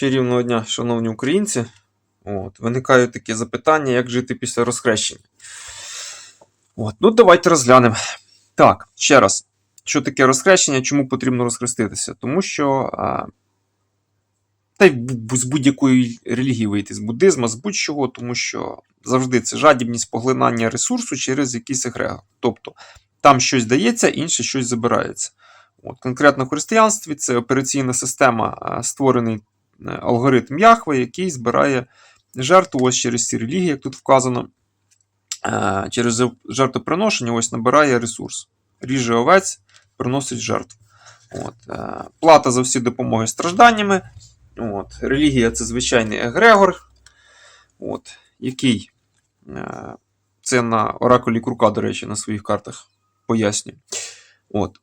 Чарівного дня, шановні українці. От, виникають такі запитання, як жити після розхрещення. От, ну, давайте розглянемо. Так, ще раз. Що таке розхрещення? Чому потрібно розхреститися? Тому що. А, та й з будь-якої релігії вийти, з буддизму, з будь-чого, тому що завжди це жадібність поглинання ресурсу через якийсь егрегор. Тобто там щось дається, інше щось забирається. От, конкретно в християнстві це операційна система, створений алгоритм Яхве, який збирає жертву ось через ці релігії, як тут вказано. Е, Через жертвоприношення ось набирає ресурс. Ріже овець, приносить жертву. От. е, Плата за всі допомоги стражданнями. От. Релігія це звичайний егрегор, от, який е, це на оракулі Крука, до речі, на своїх картах пояснює. От.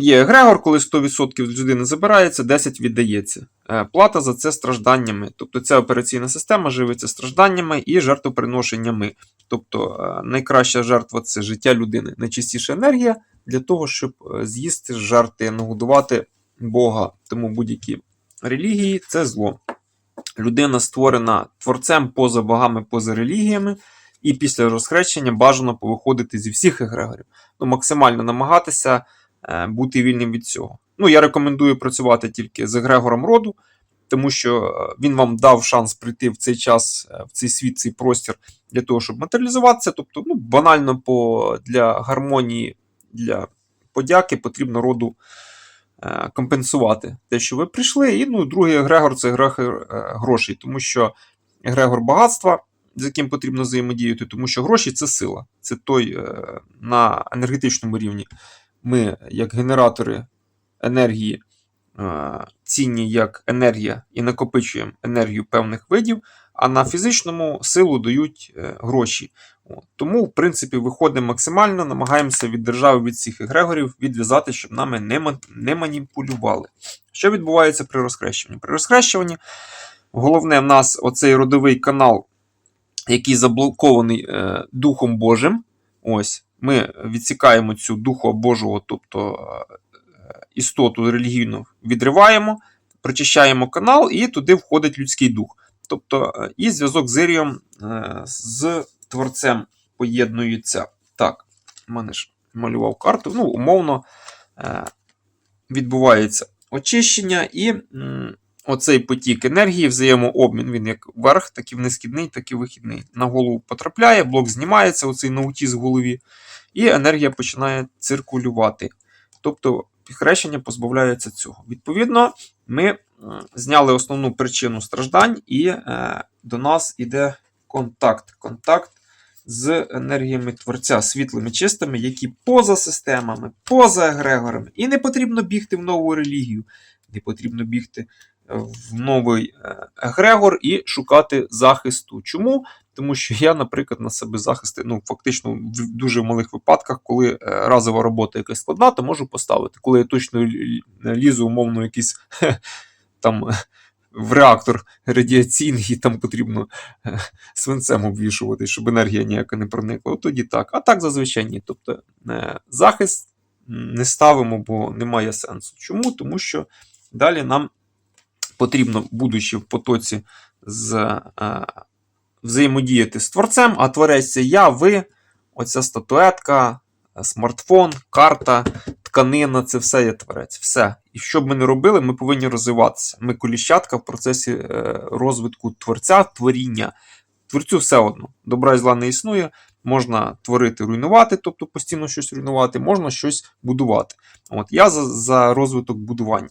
Є егрегор, коли 100% з людини забирається, 10% віддається. Е, Плата за це стражданнями. Тобто ця операційна система живиться стражданнями і жертвоприношеннями. Тобто е, найкраща жертва це життя людини, найчистіша енергія для того, щоб е, з'їсти, жарти, нагодувати Бога. Тому будь-які релігії це зло. Людина створена творцем поза богами, поза релігіями, і після розхрещення бажано повиходити зі всіх егрегорів. Ну, максимально намагатися бути вільним від цього. Ну, я рекомендую працювати тільки з егрегором роду, тому що е, він вам дав шанс прийти в цей час, е, в цей світ, цей простір для того, щоб матеріалізуватися. Тобто, ну, банально по, для гармонії, для подяки потрібно роду е, компенсувати те, що ви прийшли. І ну, другий егрегор це егрегор е, грошей, тому що егрегор багатства, з яким потрібно взаємодіяти, тому що гроші це сила. Це той е, на енергетичному рівні. Ми, як генератори енергії, цінні як енергія і накопичуємо енергію певних видів, а на фізичному силу дають е, гроші. Тому, в принципі, виходимо максимально, намагаємося від держави, від всіх егрегорів відв'язати, щоб нами не, ма- не маніпулювали. Що відбувається при розхрещуванні? При розхрещуванні головне в нас оцей родовий канал, який заблокований е, Духом Божим. Ось, ми відсікаємо цю Духа Божого, тобто е, істоту релігійну відриваємо, прочищаємо канал, і туди входить людський дух. Тобто, е, і зв'язок з Ірієм е, з творцем поєднується. Так, в мене ж малював карту. Ну, умовно відбувається очищення, і оцей потік енергії, взаємообмін, він як вверх, так і внизкідний, так і вихідний. На голову потрапляє, блок знімається, оцей наутіз в голові, і енергія починає циркулювати. Тобто хрещення позбавляється цього. Відповідно, ми зняли основну причину страждань, і е, до нас іде контакт. Контакт з енергіями творця, світлими, чистими, які поза системами, поза егрегорами. І не потрібно бігти в нову релігію, не потрібно бігти в новий е, егрегор і шукати захисту. Чому? Тому що я, наприклад, на себе захисти, ну, фактично, в дуже малих випадках, коли е, разова робота якась складна, то можу поставити. Коли я точно лізу, умовно, якийсь там в реактор радіаційний, і там потрібно е, свинцем обвішувати, щоб енергія ніяка не проникла. От тоді так. А так зазвичай ні. Тобто захист не ставимо, бо немає сенсу. Чому? Тому що далі нам потрібно, будучи в потоці з е, взаємодіяти з творцем, а творець це я, ви, оця статуетка, смартфон, карта, тканина це все є творець. Все. І що б ми не робили, ми повинні розвиватися. Ми коліщатка в процесі е, розвитку творця, творіння. Творцю все одно. Добра і зла не існує. Можна творити, руйнувати, тобто постійно щось руйнувати, можна щось будувати. От я за, за розвиток будування.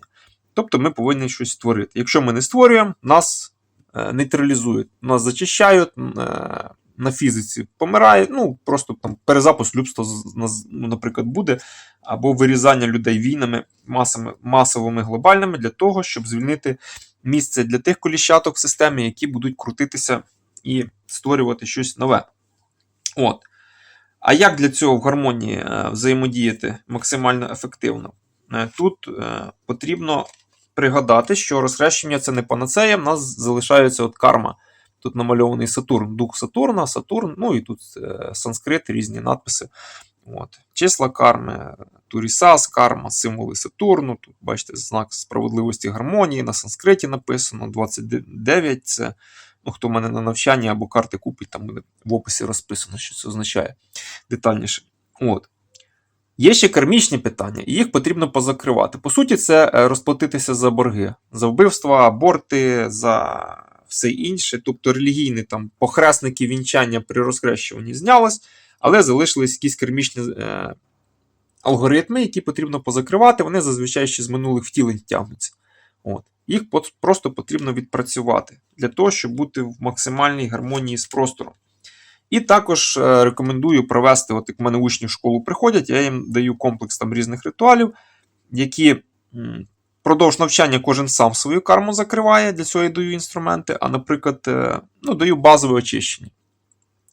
Тобто ми повинні щось створити. Якщо ми не створюємо, нас е, нейтралізують, нас зачищають, е, на фізиці помирає, ну просто там перезапуск людства, ну, наприклад, буде, або вирізання людей війнами, масами, масовими глобальними для того, щоб звільнити місце для тих коліщаток в системі, які будуть крутитися і створювати щось нове. От. А як для цього в гармонії е, взаємодіяти максимально ефективно? Тут потрібно пригадати, що розхрещення це не панацея, в нас залишається от карма. Тут намальований Сатурн, дух Сатурна, Сатурн, ну і тут е, санскрит, різні надписи. От. Числа карми, Турісас, карма, символи Сатурну. Тут, бачите, знак справедливості гармонії, на санскриті написано 29. Це ну, хто мене на навчанні або карти купить, там буде в описі розписано, що це означає детальніше. От. Є ще кармічні питання, і їх потрібно позакривати. По суті, це е, розплатитися за борги, за вбивства, аборти, за все інше. Тобто релігійні там похресники вінчання при розхрещуванні знялось, але залишились якісь кармічні е, алгоритми, які потрібно позакривати. Вони зазвичай ще з минулих втілень тягнуться. От. Їх просто потрібно відпрацювати для того, щоб бути в максимальній гармонії з простором. І також е, рекомендую провести, от як в мене учні в школу приходять, я їм даю комплекс там різних ритуалів, які впродовж навчання кожен сам свою карму закриває, для цього я даю інструменти, а, наприклад, е, ну, даю базове очищення.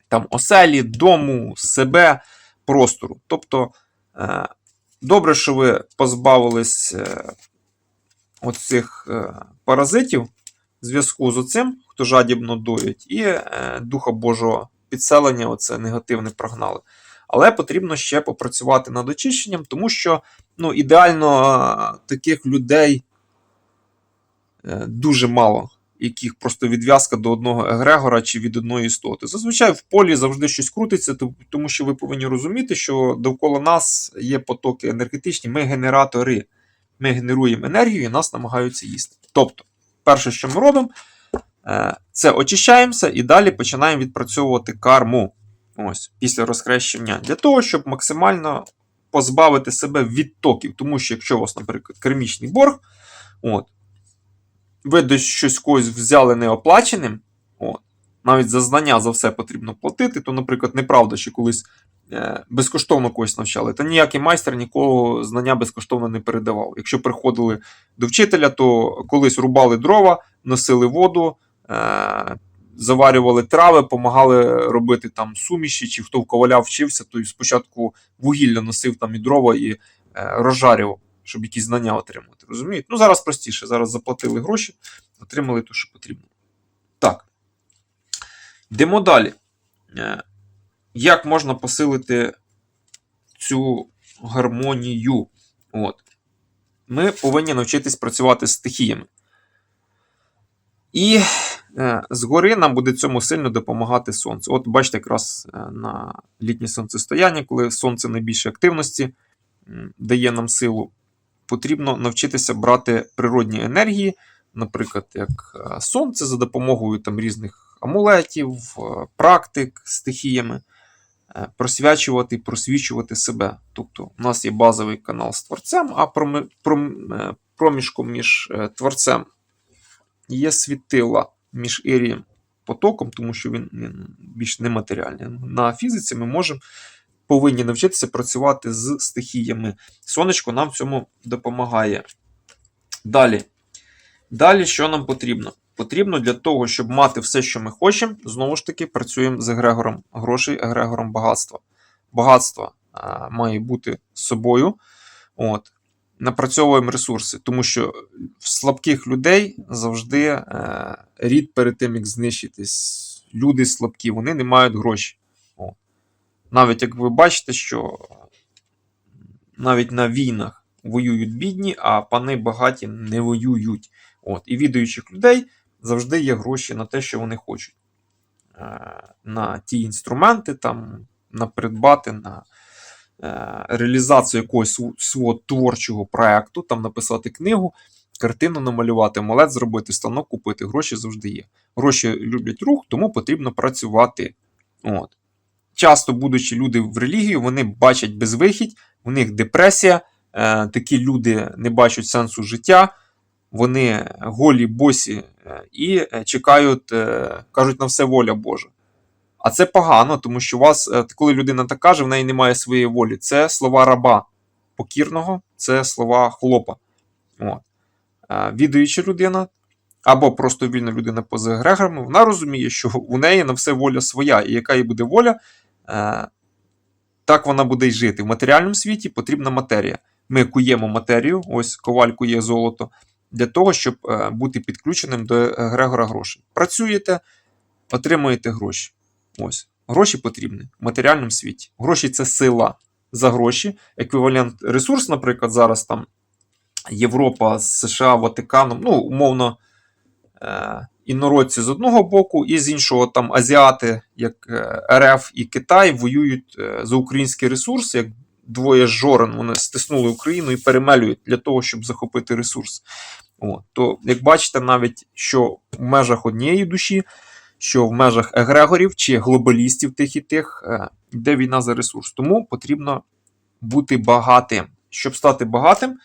Там оселі, дому, себе, простору. Тобто, е, добре, що ви позбавились оцих паразитів в зв'язку з оцим, хто жадібно доїть, і Духа Божого підселення, оце негативне прогнали. Але потрібно ще попрацювати над очищенням, тому що ну, ідеально таких людей е, дуже мало, яких просто відв'язка до одного егрегора чи від одної істоти. Зазвичай в полі завжди щось крутиться, тому що ви повинні розуміти, що довкола нас є потоки енергетичні, ми генератори. Ми генеруємо енергію і нас намагаються їсти. Тобто, перше, що ми робимо, це очищаємося і далі починаємо відпрацьовувати карму. Ось, після розхрещення, для того, щоб максимально позбавити себе від токів. Тому що якщо у вас, наприклад, кермічний борг, от, ви десь щось когось взяли неоплаченим, от, навіть за знання за все потрібно платити, то, наприклад, неправда, що колись е, безкоштовно когось навчали, та ніякий майстер нікого знання безкоштовно не передавав. Якщо приходили до вчителя, то колись рубали дрова, носили воду, е, заварювали трави, допомагали робити там суміші, чи хто в коваля вчився, то спочатку вугілля носив там і дрова і е, розжарював, щоб якісь знання отримати. Розумієте? Ну зараз простіше. Зараз заплатили гроші, отримали те, що потрібно. Так. Йдемо далі. Е, Як можна посилити цю гармонію? От. Ми повинні навчитись працювати з стихіями. І е, згори нам буде цьому сильно допомагати сонце. От бачите, якраз е, на літнє сонцестояння, коли сонце найбільше активності дає нам силу, потрібно навчитися брати природні енергії, наприклад, як е, сонце за допомогою там, різних амулетів, е, практик стихіями, е, просвячувати просвічувати себе. Тобто, у нас є базовий канал з творцем, а е, проміжком між е, творцем є світила між Ірієм потоком, тому що він, він більш нематеріальний. На фізиці ми можемо повинні навчитися працювати з стихіями. Сонечко нам в цьому допомагає. Далі. Далі, що нам потрібно? Потрібно для того, щоб мати все, що ми хочемо, знову ж таки, працюємо з егрегором грошей, егрегором багатства. Багатство а, має бути з собою. От. Напрацьовуємо ресурси, тому що в слабких людей завжди е, рід перед тим, як знищитись. Люди слабкі, вони не мають грошей. О. Навіть як ви бачите, що навіть на війнах воюють бідні, а пани багаті не воюють. От. І відаючих людей завжди є гроші на те, що вони хочуть. Е, на ті інструменти, там, на придбати, на реалізацію якогось свого творчого проекту, там написати книгу, картину намалювати, амулет зробити, станок купити. Гроші завжди є. Гроші люблять рух, тому потрібно працювати. От. Часто, будучи люди в релігію, вони бачать безвихідь, у них депресія, е, такі люди не бачать сенсу життя, вони голі, босі е, і е, чекають, е, кажуть, на все воля Божа. А це погано, тому що у вас, е, коли людина так каже, в неї немає своєї волі. Це слова раба покірного, це слова хлопа. От. Е, Відаюча людина або просто вільна людина поза егрегорами, вона розуміє, що у неї на все воля своя, і яка їй буде воля, е, так вона буде й жити. В матеріальному світі потрібна матерія. Ми куємо матерію, ось коваль кує золото, для того, щоб бути підключеним до егрегора грошей. Працюєте, отримуєте гроші. Ось. Гроші потрібні в матеріальному світі. Гроші це сила. за гроші. Еквівалент ресурс, наприклад, зараз там Європа США, Ватиканом, ну, умовно, е, інородці з одного боку, і з іншого там азіати, як е, РФ і Китай, воюють е, за український ресурс, як двоє жорен. Вони стиснули Україну і перемелюють для того, щоб захопити ресурс. От. То, як бачите, навіть що в межах однієї душі, що в межах егрегорів чи глобалістів тих і тих, е, йде війна за ресурс. Тому потрібно бути багатим. Щоб стати багатим,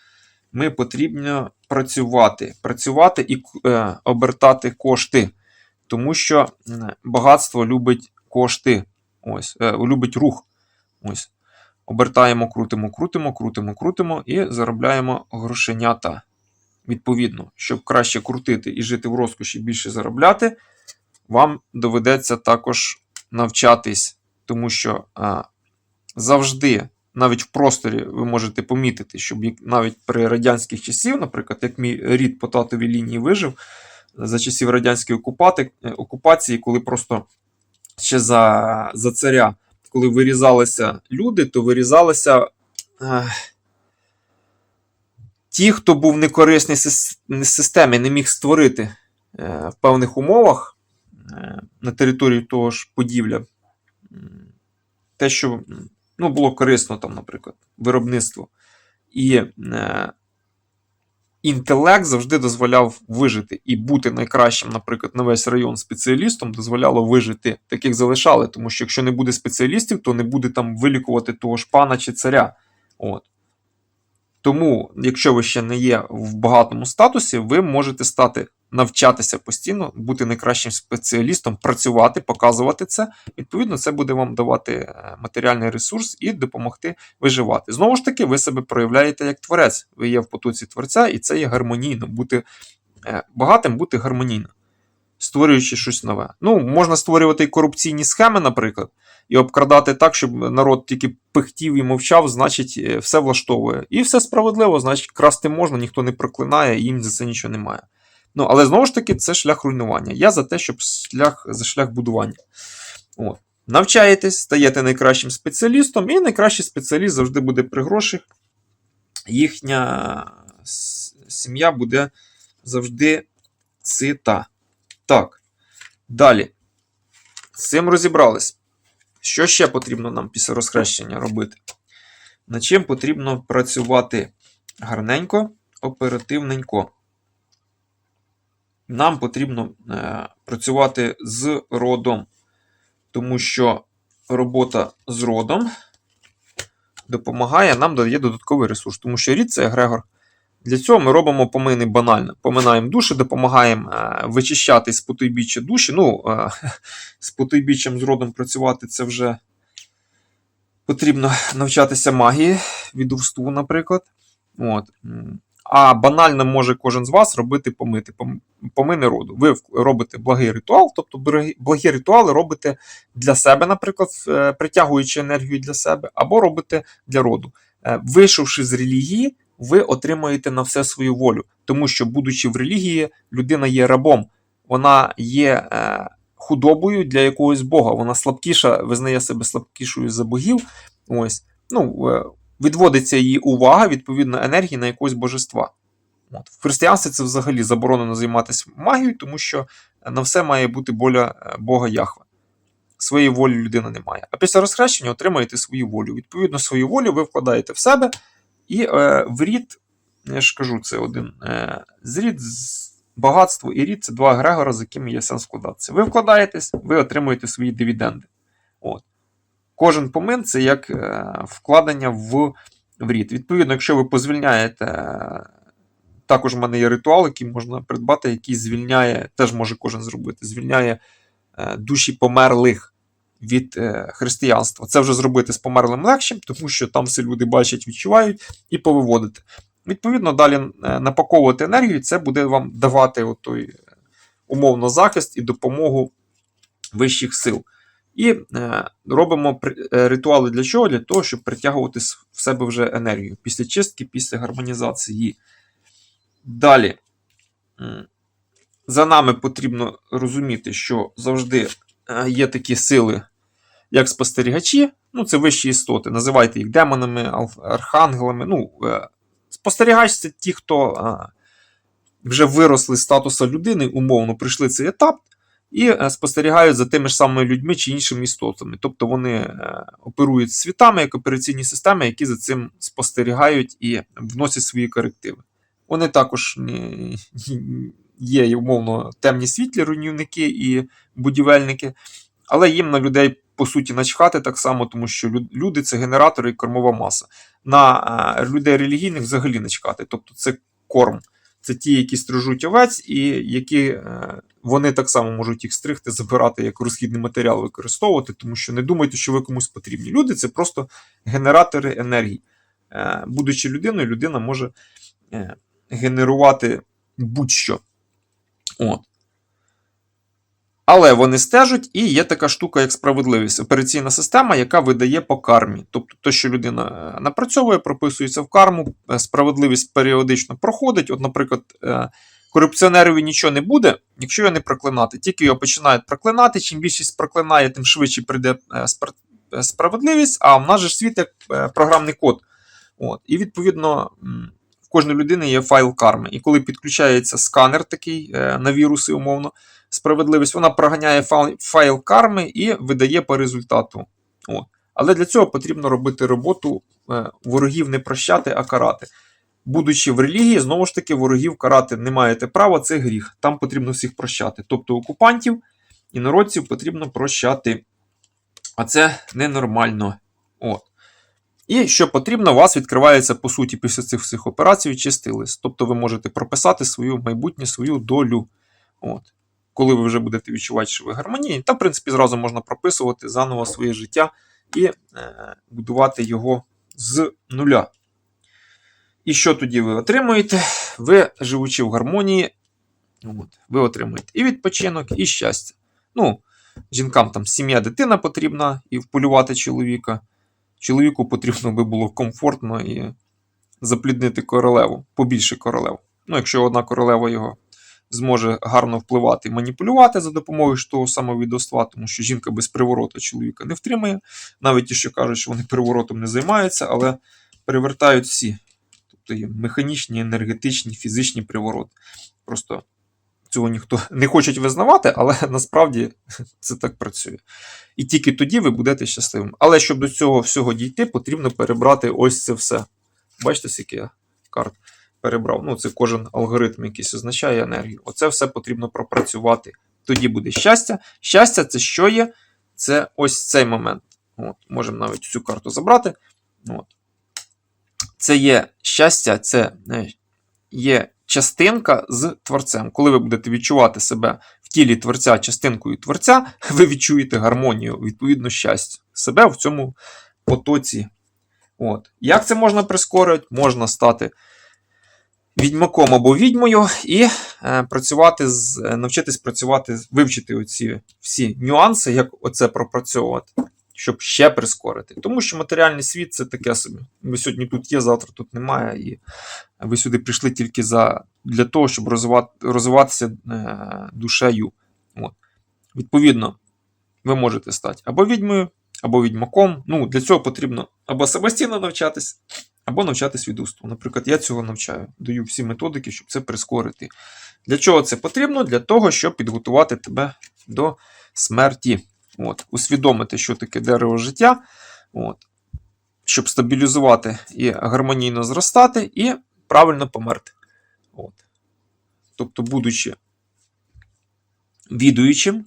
ми потрібно працювати. Працювати і е, обертати кошти. Тому що багатство любить кошти. Ось, е, любить рух. Ось. Обертаємо, крутимо, крутимо, крутимо, крутимо і заробляємо грошенята. Відповідно, щоб краще крутити і жити в розкоші, більше заробляти, вам доведеться також навчатись, тому що а, завжди, навіть в просторі, ви можете помітити, як- навіть при радянських часів, наприклад, як мій рід по татовій лінії вижив за часів радянської е, окупації, коли просто ще за, за царя, коли вирізалися люди, то вирізалися. е, Ті, хто був некорисний сис- не системі, не міг створити е, в певних умовах е, на території того ж Поділля, м, те, що ну, було корисно, там, наприклад, виробництво. І е, інтелект завжди дозволяв вижити і бути найкращим, наприклад, на весь район спеціалістом дозволяло вижити. Таких залишали, тому що якщо не буде спеціалістів, то не буде там вилікувати того ж пана чи царя. От. Тому, якщо ви ще не є в багатому статусі, ви можете стати навчатися постійно, бути найкращим спеціалістом, працювати, показувати це. Відповідно, це буде вам давати е, матеріальний ресурс і допомогти виживати. Знову ж таки, ви себе проявляєте як творець. Ви є в потоці творця, і це є гармонійно. Бути е, багатим, бути гармонійно, створюючи щось нове. Ну, можна створювати і корупційні схеми, наприклад і обкрадати так, щоб народ тільки пихтів і мовчав, значить, е, все влаштовує. І все справедливо, значить, красти можна, ніхто не проклинає, і їм за це нічого немає. Ну, але знову ж таки, це шлях руйнування. Я за те, щоб шлях за шлях будування. От. Навчаєтесь, стаєте найкращим спеціалістом, і найкращий спеціаліст завжди буде при грошах. Їхня сім'я буде завжди сита. Так. Далі. З цим розібрались. Що ще потрібно нам після розхрещення робити? Над чим потрібно працювати гарненько, оперативненько. Нам потрібно е, працювати з родом, тому що робота з родом допомагає, нам дає додатковий ресурс, тому що рід це егрегор. Для цього ми робимо помини банально. Поминаємо душі, допомагаємо е, вичищати з потойбіччя душі. Ну, е, з потойбіччям з родом працювати це вже потрібно навчатися магії, відовству, наприклад. От. А банально може кожен з вас робити помити, пом- помини роду. Ви робите благий ритуал, тобто благі- ритуали робите для себе, наприклад, е, притягуючи енергію для себе, або робите для роду. Е, Вийшовши з релігії, ви отримаєте на все свою волю. Тому що, будучи в релігії, людина є рабом, вона є е, худобою для якогось Бога. Вона слабкіша, визнає себе слабкішою за богів. Ось. Ну, відводиться її увага, відповідно, енергії на якогось божества. От. В християнстві це взагалі заборонено займатися магією, тому що на все має бути воля е, Бога Яхве. Своєї волі людина не має. А після розхрещення отримаєте свою волю. Відповідно, свою волю ви вкладаєте в себе, і е, в рід, я ж кажу, це один е, з рід, багатство і рід це два егрегори, з якими є сенс вкладатися. Ви вкладаєтесь, ви отримуєте свої дивіденди. От. Кожен помин це як е, вкладення в, рід. Відповідно, якщо ви позвільняєте, е, також в мене є ритуал, який можна придбати, який звільняє, теж може кожен зробити, звільняє е, душі померлих від християнства. Це вже зробити з померлим легшим, тому що там все люди бачать, відчувають і повиводити. Відповідно, далі напаковувати енергію, це буде вам давати отой, умовно захист і допомогу вищих сил. І е, робимо е, ритуали для чого? Для того, щоб притягувати в себе вже енергію після чистки, після гармонізації. Далі. За нами потрібно розуміти, що завжди е, є такі сили, як спостерігачі, Ну, це вищі істоти. Називайте їх демонами, архангелами. Ну, спостерігач це ті, хто вже виросли з статусу людини, умовно прийшли цей етап, і е, спостерігають за тими ж самими людьми чи іншими істотами. Тобто вони е, оперують світами як операційні системи, які за цим спостерігають і вносять свої корективи. Вони також є умовно темні світлі руйнівники і будівельники, але їм на людей по суті начхати так само, тому що люди це генератори і кормова маса. На е, людей релігійних взагалі начхати. Тобто це корм. Це ті, які стрижуть овець, і які е, вони так само можуть їх стригти, забирати як розхідний матеріал використовувати, тому що не думайте, що ви комусь потрібні. Люди це просто генератори енергії. Е, будучи людиною, людина може е, генерувати будь-що. От. Але вони стежать, і є така штука, як справедливість. Операційна система, яка видає по кармі. Тобто, те, що людина е, напрацьовує, прописується в карму, е, справедливість періодично проходить. От, наприклад, е, корупціонерові нічого не буде, якщо його не проклинати. Тільки його починають проклинати. Чим більшість проклинає, тим швидше прийде спра- справедливість. А в нас же світ як програмний код. От. І відповідно. в кожної людини є файл карми. І коли підключається сканер такий на віруси, умовно, справедливість, вона проганяє файл, файл карми і видає по результату. От. Але для цього потрібно робити роботу е, ворогів не прощати, а карати. Будучи в релігії, знову ж таки, ворогів карати не маєте права, це гріх. Там потрібно всіх прощати. Тобто окупантів, інородців потрібно прощати. А це ненормально. От. І що потрібно, у вас відкривається, по суті, після цих всіх операцій чистий лист. Тобто ви можете прописати свою майбутнє, свою долю. От. Коли ви вже будете відчувати, що ви гармонійні, та, в принципі, зразу можна прописувати заново своє життя і е, будувати його з нуля. І що тоді ви отримуєте? Ви, живучи в гармонії, от, ви отримуєте і відпочинок, і щастя. Ну, жінкам там сім'я, дитина потрібна, і вполювати чоловіка. Чоловіку потрібно би було комфортно і запліднити королеву, побільше королев. Ну, якщо одна королева його зможе гарно впливати і маніпулювати за допомогою того самого відоства, тому що жінка без привороту чоловіка не втримає. Навіть ті, що кажуть, що вони приворотом не займаються, але перевертають всі. Тобто є механічні, енергетичні, фізичні привороти. Просто цього ніхто не хочуть визнавати, але насправді це так працює. І тільки тоді ви будете щасливим. Але щоб до цього всього дійти, потрібно перебрати ось це все. Бачите, скільки я карт перебрав. Ну, це кожен алгоритм, якийсь означає енергію. Оце все потрібно пропрацювати. Тоді буде щастя. Щастя, це що є? Це ось цей момент. От, Можемо навіть цю карту забрати. От. Це є щастя, це е, є частинка з творцем. Коли ви будете відчувати себе в тілі творця частинкою творця, ви відчуєте гармонію, відповідно, щастя. Себе в цьому потоці. От. Як це можна прискорити? Можна стати відьмаком або відьмою і е, працювати з, е, навчитись працювати, вивчити оці всі нюанси, як оце пропрацьовувати, щоб ще прискорити. Тому що матеріальний світ це таке собі. Ви сьогодні тут є, завтра тут немає, і ви сюди прийшли тільки за, для того, щоб розвивати, розвиватися е, душею. От. Відповідно, ви можете стати або відьмою, або відьмаком. Ну, для цього потрібно або самостійно навчатись, або навчатись від усту. Наприклад, я цього навчаю, даю всі методики, щоб це прискорити. Для чого це потрібно? Для того, щоб підготувати тебе до смерті. От, усвідомити, що таке дерево життя, от, щоб стабілізувати і гармонійно зростати, і правильно померти. От. Тобто, будучи відуючим,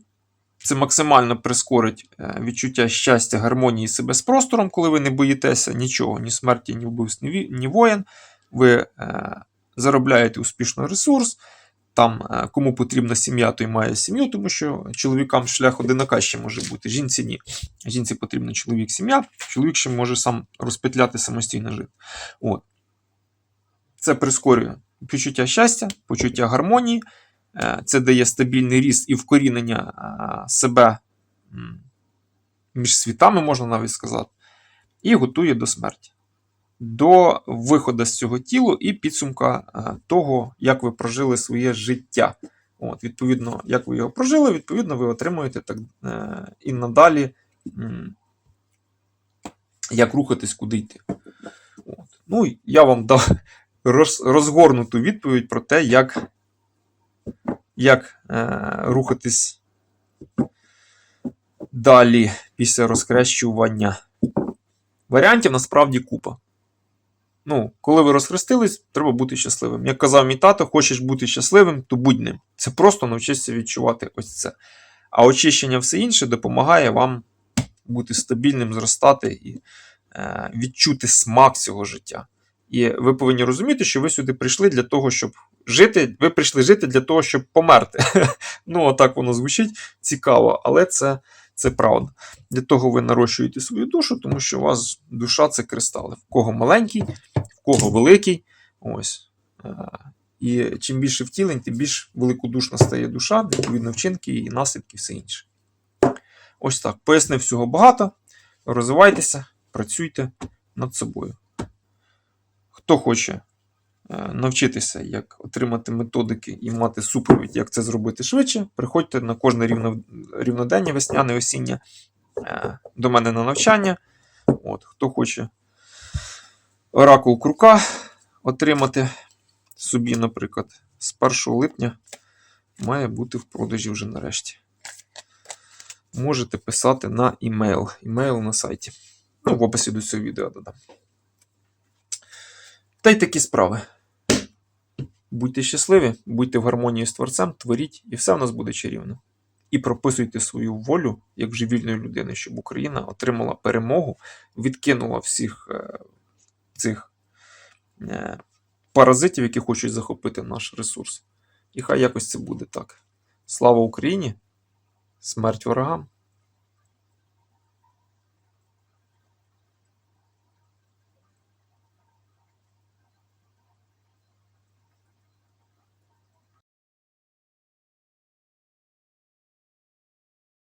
це максимально прискорить е, відчуття щастя, гармонії себе з простором, коли ви не боїтеся нічого, ні смерті, ні вбивств, ні, воєн. Ви е, заробляєте успішно ресурс. Там, е, кому потрібна сім'я, той має сім'ю, тому що чоловікам шлях одинака ще може бути. Жінці ні. Жінці потрібен чоловік, сім'я, чоловік ще може сам розпетляти самостійно жити. От. Це прискорює почуття щастя, почуття гармонії. Е, Це дає стабільний ріст і вкорінення е, себе між світами, можна навіть сказати, і готує до смерті. До виходу з цього тілу і підсумка е, того, як ви прожили своє життя. От, Відповідно, як ви його прожили, відповідно, ви отримуєте так і надалі як рухатись, куди йти. От. Ну, я вам дав розгорнуту відповідь про те, як, як е, рухатись далі після розхрещування. Варіантів насправді купа. Ну, коли ви розхрестились, треба бути щасливим. Як казав мій тато, хочеш бути щасливим, то будь ним. Це просто навчитися відчувати ось це. А очищення все інше допомагає вам бути стабільним, зростати і е, відчути смак цього життя. І ви повинні розуміти, що ви сюди прийшли для того, щоб жити. Ви прийшли жити для того, щоб померти. ну, отак воно звучить цікаво, але це, це правда. Для того ви нарощуєте свою душу, тому що у вас душа це кристали. В кого маленький, в кого великий. Ось. Е, І чим більше втілень, тим більш великодушна стає душа, відповідно, вчинки і наслідки, все інше. Ось так. Пояснив всього багато. Розвивайтеся, працюйте над собою. Хто хоче е, навчитися, як отримати методики і мати супровід, як це зробити швидше, приходьте на кожне рівнодення, весняне, осіннє е, до мене на навчання. От, Хто хоче оракул крука отримати собі, наприклад, з 1 липня має бути в продажі вже нарешті. Можете писати на імейл. Імейл на сайті. Ну, в описі до цього відео додам. Та й такі справи. Будьте щасливі, будьте в гармонії з творцем, творіть, і все в нас буде чарівно. І прописуйте свою волю як вже вільної людини, щоб Україна отримала перемогу, відкинула всіх е, цих е, паразитів, які хочуть захопити наш ресурс. І хай якось це буде так. Слава Україні! Смерть ворогам!